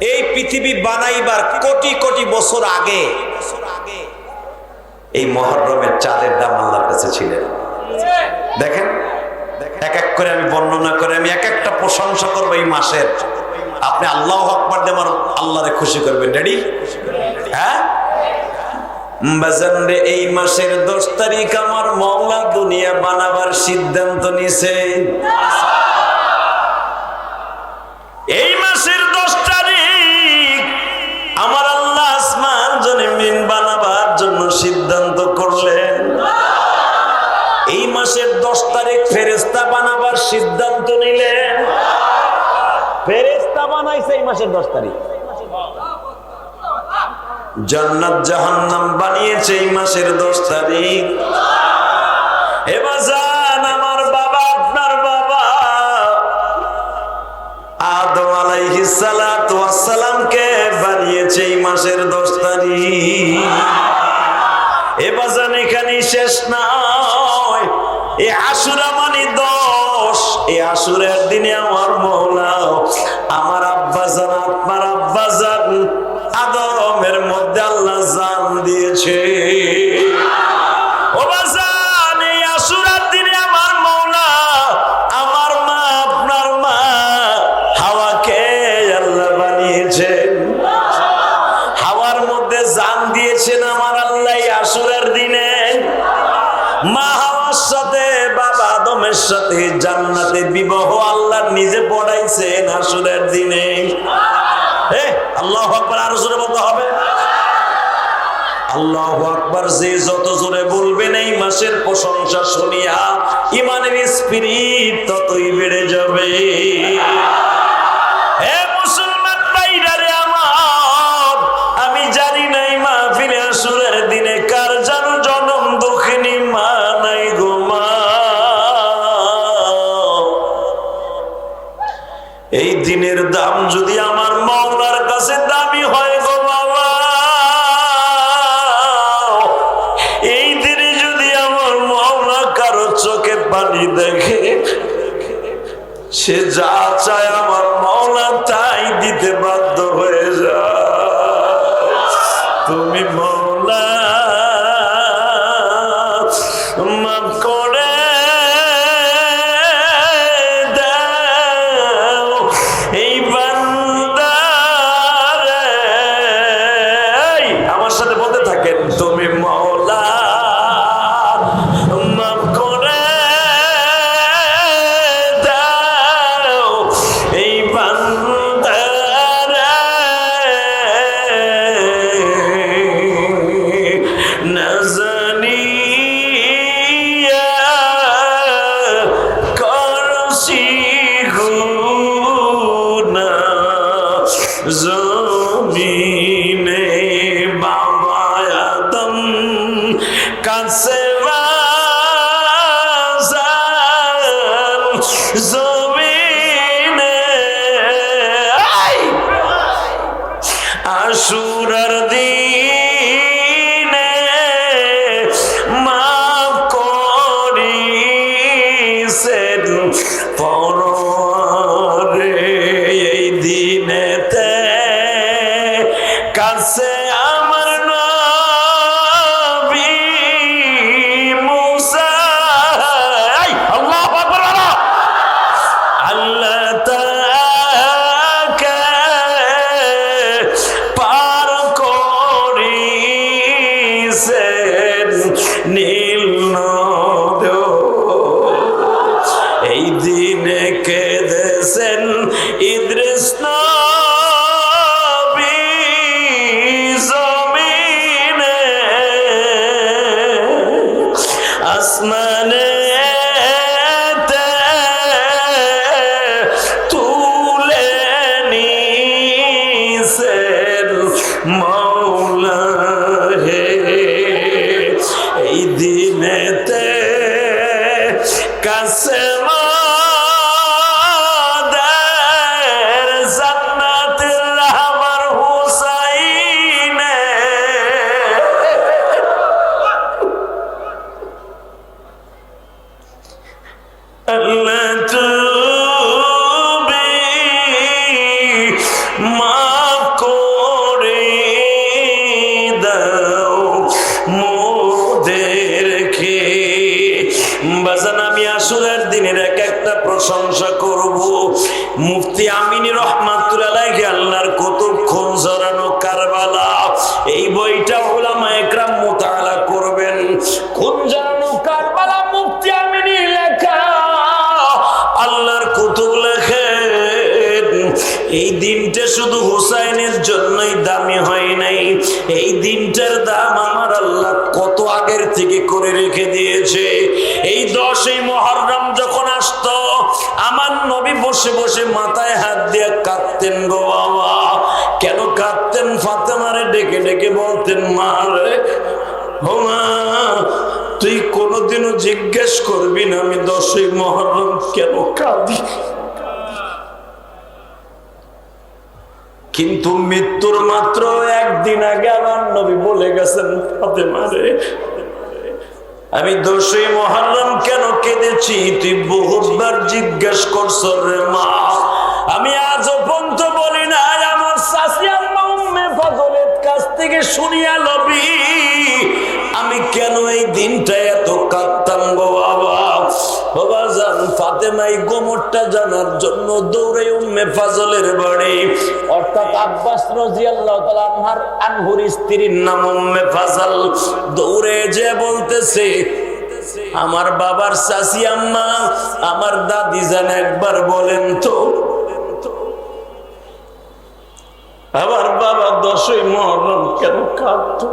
এই পৃথিবী বানাইবার কোটি কোটি বছর আগে, এই মহরমের চাঁদের দাম আল্লাহর কাছে ছিলেন। দেখেন? এক এক করে আমি বর্ণনা করে আমি এক একটা প্রশংসা করব এই মাসের। আপনি আল্লাহ আকবর দিয়ে আমার আল্লাহরে খুশি করবেন। রেডি হ্যাঁ? এই মাসের দশ তারিখ আমার মৌলা দুনিয়া বানাবার সিদ্ধান্ত নিছে আমার আল্লাহ আসমান জমিন বানাবার জন্য সিদ্ধান্ত করলেন। এই মাসের দশ তারিখ ফেরেস্তা বানাবার সিদ্ধান্ত নিলেন। ফেরেস্তা বানাইছে এই মাসের দশ তারিখ। জান্নাত জাহান্নাম বানিয়েছে এই মাসের দশ তারিখ। এবার যান আমার বাবা, আপনার বাবা। আদম সালামকে বানিয়েছে এই মাসের দশ তারিখ। এবার এখানে শেষ নয়। এ আসুরা মানে দশ। এ আসুরের দিনে আমার মৌলা আমার যে যত জোরে বলবেন এই মাসের প্রশংসা শুনিয়া ইমানের স্পিরিট ততই বেড়ে যাবে। তাই দিতে দিনেতে কাছে দিনটা শুধু হুসাইনের জন্যই দামি হয় নাই। এই দিনটার দাম আমার আল্লাহ কত আগের থেকে করে রেখে দিয়েছে। এই দশই মহরম যখন আসতো, আমার নবী বসে বসে মাথায় হাত দিয়ে কাঁদতেন গো বাবা। কেন কাঁদতেন? ফাতেমারে ডেকে ডেকে বলতেন, মা রে, ও মা, তুই কোনোদিনও জিজ্ঞেস করবি না আমি দশই মহরম কেন কাঁদি? কিন্তু মৃত্যুর মাত্র একদিন আগে আমার নবী বলে গেছেন হাতে মারে আমি দোষী মহারম কেন কেঁদেছি? তুই বহুবার জিজ্ঞেস করছ রে মা। আমি আজ পর্যন্ত বলি না আমার শাশি আম্মা ফজলের কাছ থেকে শুনিয়া জানার জন্য দৌড়ে উম্মে ফাজলের বাড়ি। অর্থাৎ আব্বাস আনহার আনহুর স্ত্রীর নাম উম্মে ফাজল। দৌড়ে যে বলতেছে, আমার বাবার শাশি আম্মা, আমার দাদি জান একবার বলেন তো। আমার বাবা দশই মহরম কেন কাঁদতো?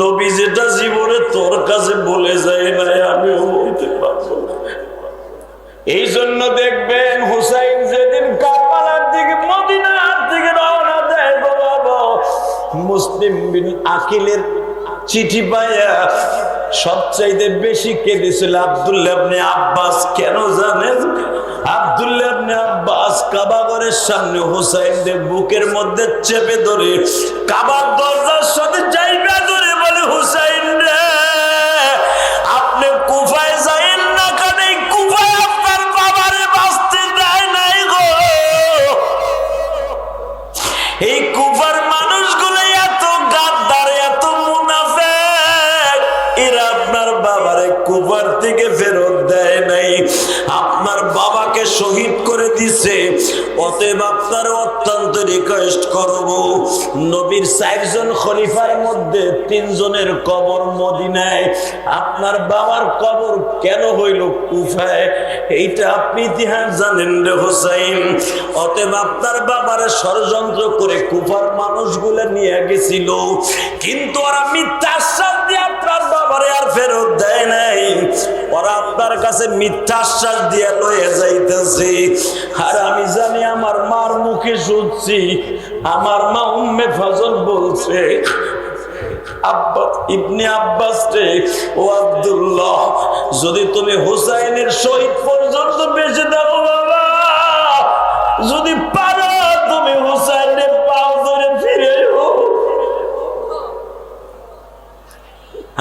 নবী যেটা জীবনে তোর কাছে বলে যায় নাই আমিও বলতে পারব না। এই জন্য দেখবেন হুসাইন যেদিন কাপালার দিকে, মদিনার দিকে রওনা দেয়, গো বাবা, মুসলিম বিন আকিলের চিঠি পাইয়া সবচাইতে বেশি কেঁদেছিল আব্দুল্লাহ ইবনে আব্বাস কেন জানেন আব্দুল্লাহ আব্বাস কাবাগরের সামনে হুসাইনদের বুকের মধ্যে চেপে ধরে, কাবার দরজার সাথে জায়গা অতএব আপনার অত্যন্ত রিকোয়েস্ট করব, নবীর চারজন খলিফার মধ্যে তিনজনের কবর মদিনায়। আপনার বাবার কবর কেন হইল কুফায়? এইটা আপনি ইতিহাস জানেন রে হোসাইন। অতএব আপনার বাবারে ষড়যন্ত্র করে কুফার মানুষগুলো নিয়ে গেছিল। কিন্তু ওরা মিথ্যা আশ্বাস দিয়ে আপনার বাবারে আর ফেরত দেয় নাই। ওরা আপনার কাছে মিথ্যা আশ্বাস দিয়ে লয়ে যাইতেছে। আর আমি জানি আমার মার মুখে শুনছি আমার মা উম্মে ফজল বলছে যদি তুমি হুসাইনের শহীদ পর্যন্ত বেঁচে দাও বাবা, যদি পারো, তুমি হুসাইনের পাও ধরে ফিরে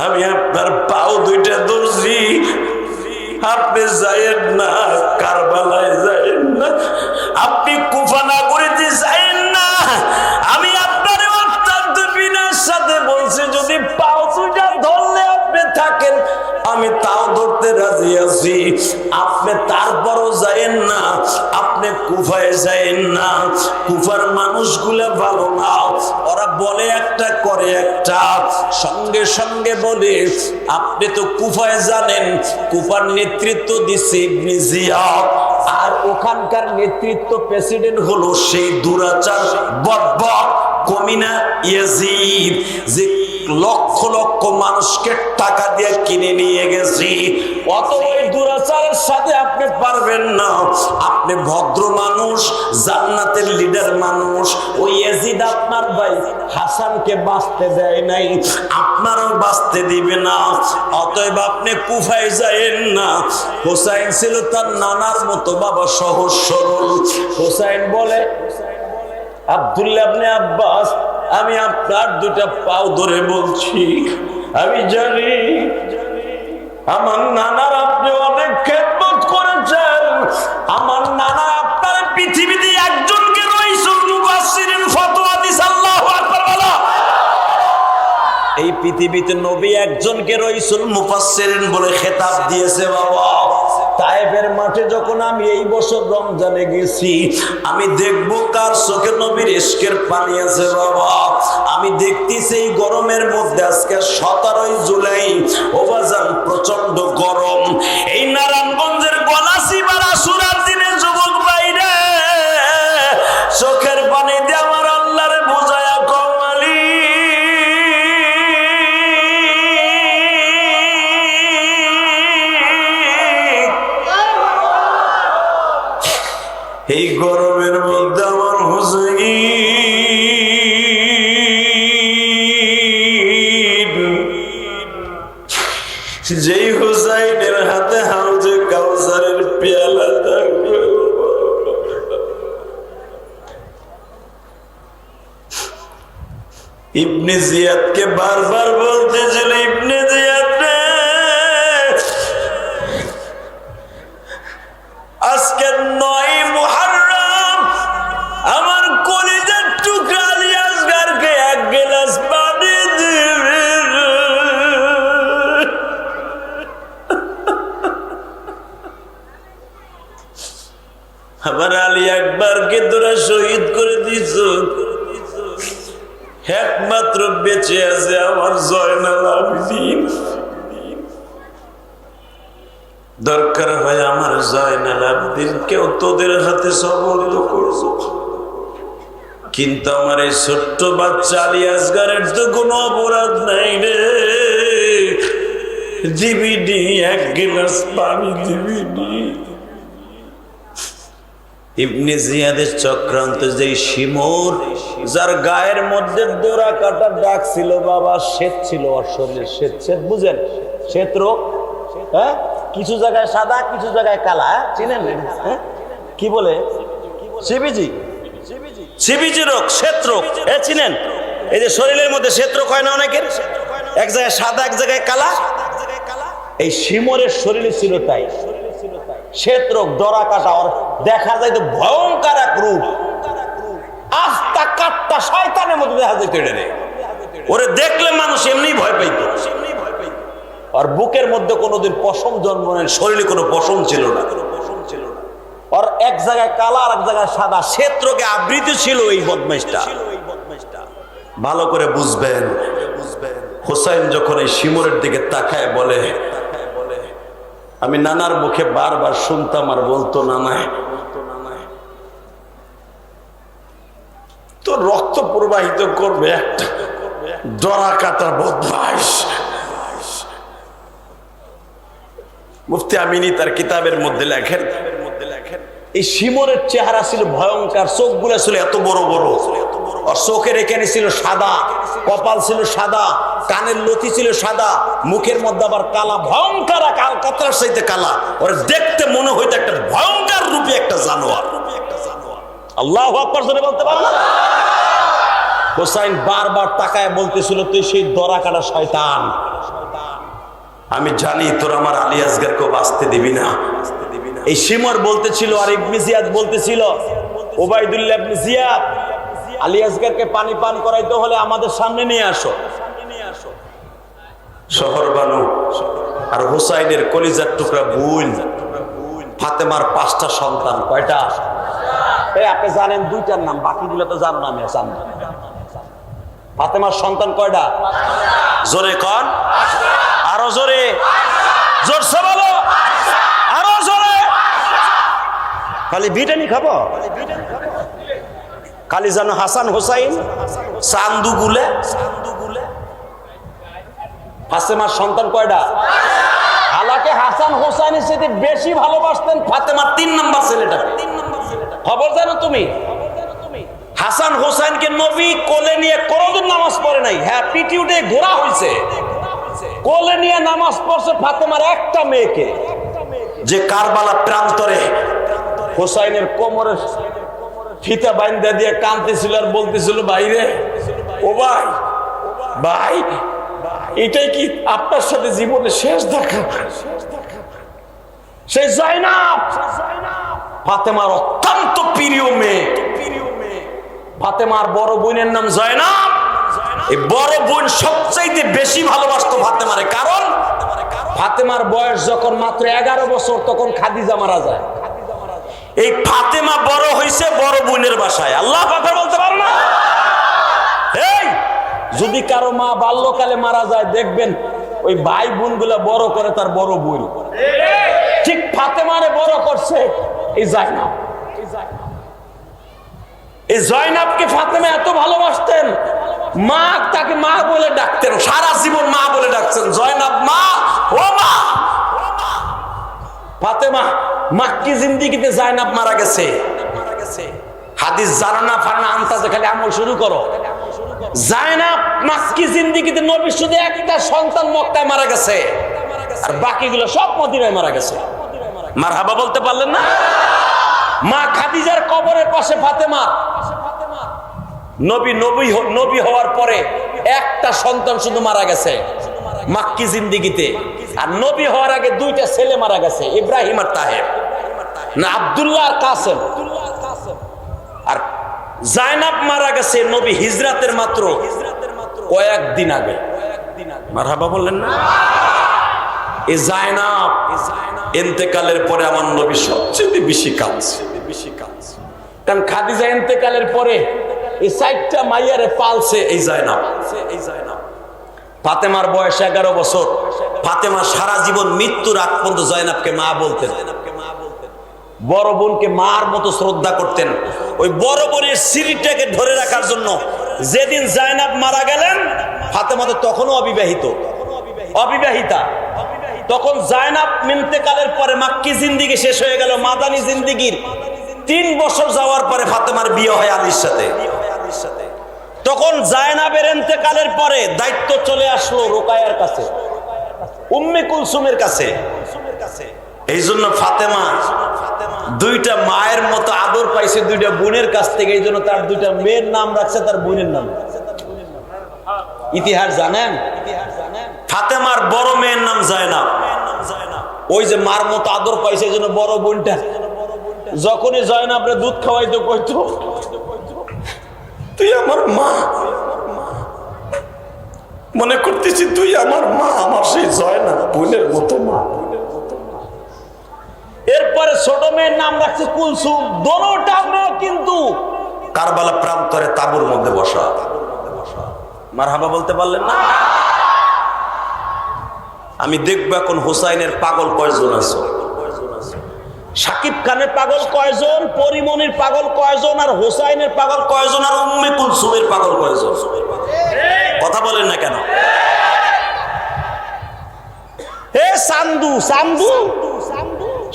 আমি আপনার পাও দুইটা ধরছি। আপনি যাইয়েন না, কারবালায় যাইয়েন না। আপনি কুফা না করিতে কুফায় যাইয়েন না, কুফার মানুষগুলো ভালো না। ওরা বলে একটা, করে একটা। সঙ্গে সঙ্গে বলে, আপনি তো কুফায় জানেন, কুফার নেতৃত্ব দিচ্ছে ইবনে আর ওখানকার নেতৃত্ব প্রেসিডেন্ট হলো সেই দুরাচার বর্বর কমিনা ইয়াজিদ। যে লক্ষ লক্ষ মানুষকে টাকা দিয়ে কিনে নিয়ে গেছি। অত ওই দুরাচারের সাথে আপনি পারবেন না। আপনি ভদ্র মানুষ, জান্নাতের লিডার মানুষ। ওই এজিদ আপনার ভাই হাসানকে বাঁচতে দেয় নাই। আপনারও বাঁচতে দিবে না। অতএব আপনি কুফায় যায়েন না। হোসাইন ছিল তার নানার মতো বাবা সহজ সরল। হোসাইন বলে আব্দুল্লাহ আপনি আব্বাস, আমি আপনার দুটা পাও ধরে বলছি। আমি জানি আমার নানার আপনি অনেক খেদমত করেছেন। আমার নানা আপনার পৃথিবীতে একজনকে এই পৃথিবীতে নবী একজনকে রইসুল মুফাসসিরিন বলে খেতাব দিয়েছে বাবা। তায়েফের মাঠে যখন আমি এই বছর রমজানে গেছি, আমি দেখব কার চোখে নবীর ইশকের পানি আছে বাবা। আমি দেখতেছি এই গরমের মধ্যে আজকে সতেরোই জুলাই ওবাজান প্রচণ্ড গরম। এই নারায়ণগঞ্জের গলাসি বাড়া সুরার দিনে যুবক বাইরে চোখের এই গরমের কিন্তু আমার এই ছোট্ট বাচ্চা আলী তো কোনো অপরাধ নাই রে। দিবিনি এক গিলাস পানি দিবিনি ইবনে জিয়াদের চক্রান্ত যে শিমুর, যার গায়ের মধ্যে দোরা কাটা ডাক ছিল, বাবা শ্বেত ছিল ওর শরীরে শ্বেত শ্বেত বুঝেন? শ্বেত রোগ? হ্যাঁ? কিছু জায়গায় সাদা, কিছু জায়গায় কালা হ্যাঁ? চিনেন? হ্যাঁ? কি বলে? সিবিজি? সিবিজি রোগ, শ্বেত রোগ। এ চিনেন? এই যে শরীরের মধ্যে শ্বেত হয় না অনেকের? এক জায়গায় সাদা, এক জায়গায় কালা? এই শিমরের শরীরে ছিল তাই। শ্বেত রোগ, ডরা কাটা ওর দেখা যায় তো ভয়ঙ্কর এক রূপ। আস্তা কাটটা শয়তানের মতো দেখা যায় কেড়ে নেই ওরে দেখলে মানুষ এমনি ভয় পাইত। আর বুকের মধ্যে কোনোদিন পশম জন্ম নেই, শরীরে কোনো পশম ছিল না। আর এক জায়গায় কালা আর এক জায়গায় সাদা। রোগে আবৃত ছিল এই বদমাইশটা। ভালো করে বুঝবেন। হোসাইন যখন এই শিমরের দিকে তাকায় বলে, আমি নানার মুখে বারবার শুনতাম আর বলতো নানায় তো রক্ত প্রবাহিত করবে একটা ডরা কাটা বদমাস মুফতি আমিনী তার কিতাবের মধ্যে লেখেন এই শিমরের চেহারা ছিল ভয়ঙ্কর, চোখগুলো ছিল এত বড় বড়। চোখের এখানে ছিল সাদা, কপাল ছিল সাদা, কানের লতি ছিল সাদা, মুখের মধ্যে আবার কালা, ভয়ঙ্কর কাল কাতরার সাইতে কালা। ওর দেখতে মনে হইতো একটা ভয়ঙ্কর রূপে একটা জানোয়ার। আল্লাহ বলতে পারো না? হোসাইন বারবার তাকায় বলতেছিল, তুই সেই দরা কাটা শয়তান। আমি জানি তোর আমার আলী বাঁচতে দিবি না। এই সিমর বলতেছিল আর ইবনে জিয়াদ বলতেছিল ওবাইদুল্লাহ ইবনে জিয়াদ, আলী আসগারকে পানি পান করাইতে হলে আমাদের সামনে নিয়ে আসো। শহর বানু আর হুসাইনের কলিজার টুকরা বুন ফাতেমার পাঁচটা সন্তান, কয়টা? এই আপনি জানেন দুইটার নাম, বাকিগুলো তো জানো না, আমি জানি ফাতেমার সন্তান কয়টা? জোরে কন। আরও জোরে। জোরসে বলো আরও জোরে খালি বিটানি খাব? খালি যেন হাসান হোসাইন চান্দু গুলে, ফাতেমার সন্তান কয়টা? হালাকে হাসান হোসাইনের সাথে বেশি ভালোবাসতেন ফাতেমার তিন নাম্বার ছেলেটা। খবর জানো তুমি? হাসান হোসেনকে নবী কোলে নিয়ে কোনোদিন নামাজ পড়ে নাই। হ্যাঁ পিটি উঠে ঘোরা হয়েছে। কোলে নিয়ে নামাজ পড়ছে ফাতেমার একটা মেয়েকে। যে কারবালা প্রান্তরে হোসাইনের কোমরে ফিতা বাইন্দা দিয়ে কানতেছিল আর বলতেছিল, বাইরে, ও ভাই ভাই, এটাই কি আপনার সাথে জীবনে শেষ দেখা? সে জয়নাব ফাতেমার অত্যন্ত প্রিয় মেয়ে। ফাতেমার বড় বোনের নাম জয়নাব এই বড় বোন সবচাইতে বেশি ভালোবাসতো ফাতেমারে। কারণ, ফাতেমার বয়স যখন মাত্র এগারো বছর, তখন খাদিজা মারা যায়। এই ফাতেমা বড় হইছে বড় বোনের বাসায়। আল্লাহ কথা বলতে পারো না? যদি কারও মা বাল্যকালে মারা যায়, দেখবেন ওই ভাই বোন বড় করে তার বড় বোন ঠিক ফাতেমারে বড় করছে এই জায়নাব এই জয়নাবকে ফাতেমা এত ভালোবাসতেন, মা তাকে মা বলে ডাকতেন, সারা জীবন মা বলে ডাকতেন জয়নাব মা, ও মা। ফাতেমা মাক্কি জিন্দিগিতে জয়নাব মারা গেছে। হাদিস জানো ফানা আন্তাজে খালি আমল শুরু করো। জায়নাব মাক্কি জিন্দিগিতে নবী শুধু একটা সন্তান মক্কায় মারা গেছে। আর বাকিগুলো সব মদিনায় মারা গেছে। মার হাবা বলতে পারলেন না? মা খাদিজার কবরের পাশে ফাতেমা। নবী নবী নবী হওয়ার পরে একটা সন্তান শুধু মারা গেছে মাক্কি জিন্দিগিতে। আর নবী হওয়ার আগে দুইটা ছেলে মারা গেছে, ইব্রাহিম আর তাহের। না আব্দুল্লাহ কাসেম। আর জায়নাব মারা গেছে নবী হিজরাতের মাত্র আগে। মারহাবা বললেন না? এই জায়নাব এন্তেকালের পরে আমার নবী সবচেয়ে বেশি কাঁদছে। বেশি কাঁদছে কারণ খাদিজা এন্তেকালের পরে এই সাইডটা মাইয়ারে পালছে এই জায়নাব এই জায়নাব ফাতেমার বয়স এগারো বছর। ফাতেমা সারা জীবন মৃত্যুর আগ পর্যন্ত জয়নাবকে মা বলতেন। বড় বোনকে মার মতো শ্রদ্ধা করতেন। ওই বড় বোনের সিঁড়িটাকে ধরে রাখার জন্য যেদিন জায়নাব মারা গেলেন ফাতেমা তো তখনও অবিবাহিত। অবিবাহিতা। তখন জায়নাব মিন্তেকালের পরে মাক্কি জিন্দিগি শেষ হয়ে গেল, মাদানি জিন্দিগির। তিন বছর যাওয়ার পরে ফাতেমার বিয়ে হয় আলীর সাথে। তখন জায়নাবের এন্তেকালের পরে দায়িত্ব চলে আসলো রোকায়ার কাছে, উম্মে কুলসুমের কাছে। এই জন্য ফাতেমা দুইটা মায়ের মতো আদর পাইছে দুইটা বোনের কাছ থেকে, এই জন্য তার দুইটা মেয়ের নাম রাখছে, তার বোনের নাম। ইতিহাস জানেন? ফাতেমার বড় মেয়ের নাম জায়নাব। ওই যে মার মতো আদর পাইছে, এই জন্য বড় বোনটা। যখনই জয়নাবরে দুধ খাওয়াইতো কইতো, তুই আমার মা। মনে করতেছি, তুই আমার মা, আমার সেই জয় না বোনের মতো মা। এরপরে ছোট মেয়ের নাম রাখছে কুলসুম। দোনোটা মেয়ে কিন্তু কারবালা প্রান্তরে তাবুর মধ্যে বসা। মার হাবা বলতে পারলেন না? আমি দেখব এখন হুসাইনের পাগল কয়জন আছে। সাকিব খানের পাগল কয়জন, পরিমনির পাগল কয়জন, আর হোসাইনের পাগল কয়জন, আর কুলসুমের পাগল কয়জন? কথা বলেন না কেন? হে সান্দু সান্দু?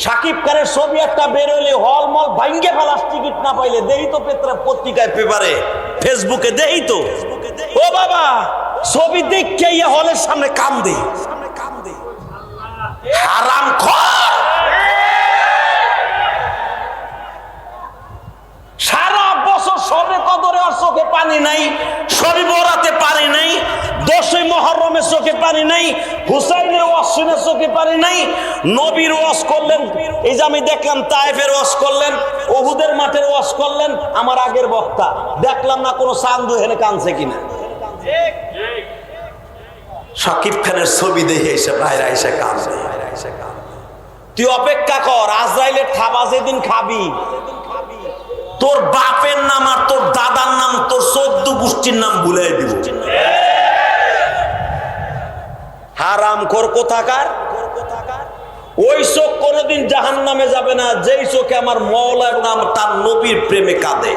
সাকিব খানের ছবি একটা বেরোলে হলমল ভাঙ্গে ফেলাস, টিকিট না পাইলে দেই তো পেত্রা পত্রিকায় পেপারে, ফেসবুকে দেই তো। ও বাবা, ছবি দেখে ইয়ে হলের সামনে কাম দে। হারাম সারা সবে কদরে আর চোখে পানি নাই সবই বরাতে পানি নাই, দশই মহরমের চোখে পানি নাই, হুসাইনের ওয়াসিনের চোখে পানি নাই, নবীর ওয়াস করলেন, এই যে আমি দেখলাম তাইফের ওয়াস করলেন ওহুদের মাঠের ওয়াস করলেন, আমার আগের বক্তা, দেখলাম না কোনো সান্দু হেনে কানছে কিনা। সাকিব খানের ছবি দেখে এসে বাইরে এসে কাঁদছে। তুই অপেক্ষা কর, আজরাইলের খাবা যেদিন খাবি তোর বাপের নাম আর তোর দাদার নাম, তোর চোদ্দ গোষ্ঠীর নাম ভুলে দিব। হারাম কর কোথাকার? ওই চোখ কোনোদিন জাহান নামে যাবে না, যেই চোখে আমার মৌলা এবং আমার তার নবীর প্রেমে কাঁদে।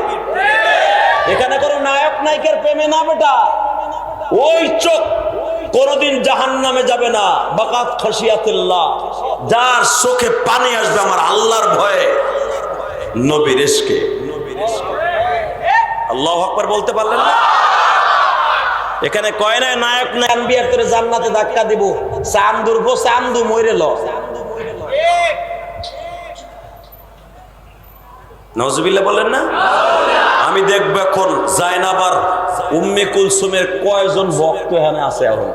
এখানে কোনো নায়ক নায়িকার প্রেমে না বেটা। ওই চোখ কোনোদিন জাহান নামে যাবে না, বাকাত খসিয়াতিল্লাহ যার চোখে পানি আসবে আমার আল্লাহর ভয়ে, নবীর এসকে। আল্লাহ আকবর বলতে পারলেন না? এখানে কয় না নায়ক নায়ন বিয়ার জান্নাতে ধাক্কা দিব। চান্দুর গো চান্দু মরে ল। নজবিল্লা বলেন না? আমি দেখব এখন জায়নাবার উম্মে কুলসুমের কয়জন ভক্ত এখানে আছে এখন।